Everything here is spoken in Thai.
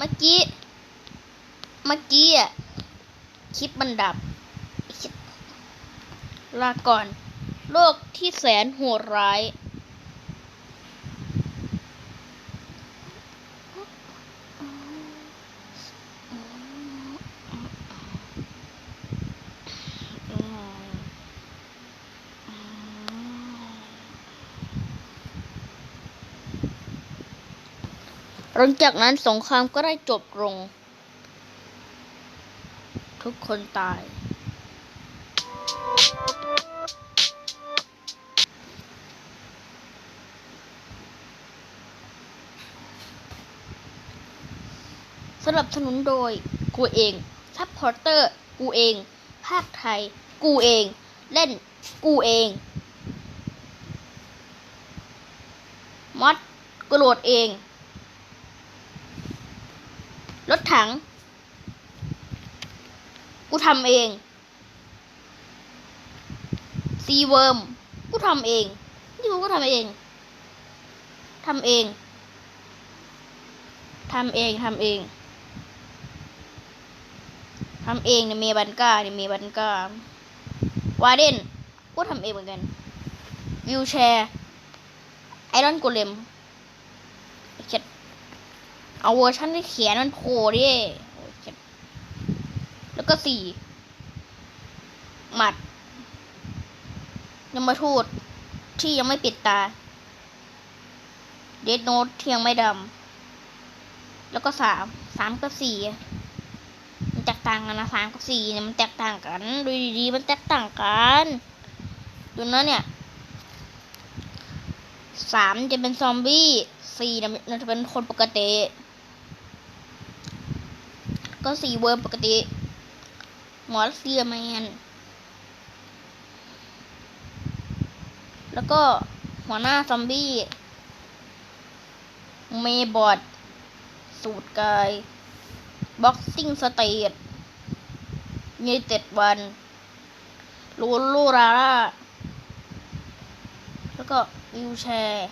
เมื่อกี้ เมื่อกี้อะ คลิปมันดับคลิปลาก่อน โลกที่แสนโหดร้าย หลังจากนั้นสงครามก็ได้จบลง ทุกคนตาย สนับสนุนโดย กูเอง ซัพพอร์เตอร์ กูเอง ภาคไทย กูเอง เล่น กูเองมอดกโหลดเอง รถถัง กูทำเอง ซีเวิร์ม กูทำเอง นี่กูก็ทำเอง ทำเอง ทำเอง ทำเอง ทำเองเนี่ยเมบันก้าเนี่ยเมบันก้าวาเดน กูทำเองเหมือนกัน วิวแชร์ ไอรอนโกเลมเจ็ด เอาเวอร์ชันที่เขียนมันโผล่ดิแล้วก็สี่หมัดยังมาทูดที่ยังไม่ปิดตา เดดโนตที่ยังไม่ดำ แล้วก็สามสามกับสี่มันแตกต่างกันนะสามกับสี่เนี่ยมันแตกต่างกัน ดูดีๆมันแตกต่างกันดูนะเนี่ยสามจะเป็นซอมบี้สี่เนี่ยมันจะเป็นคนปกติ ก็สี่เวิร์มปกติ หมอเซียแมน แล้วก็หัวหน้าซอมบี้ เมบอดสูตรกาย บ็อกซิ่งสเตทมีเจ็ดวันลูลูราร่าแล้วก็วิวแชร์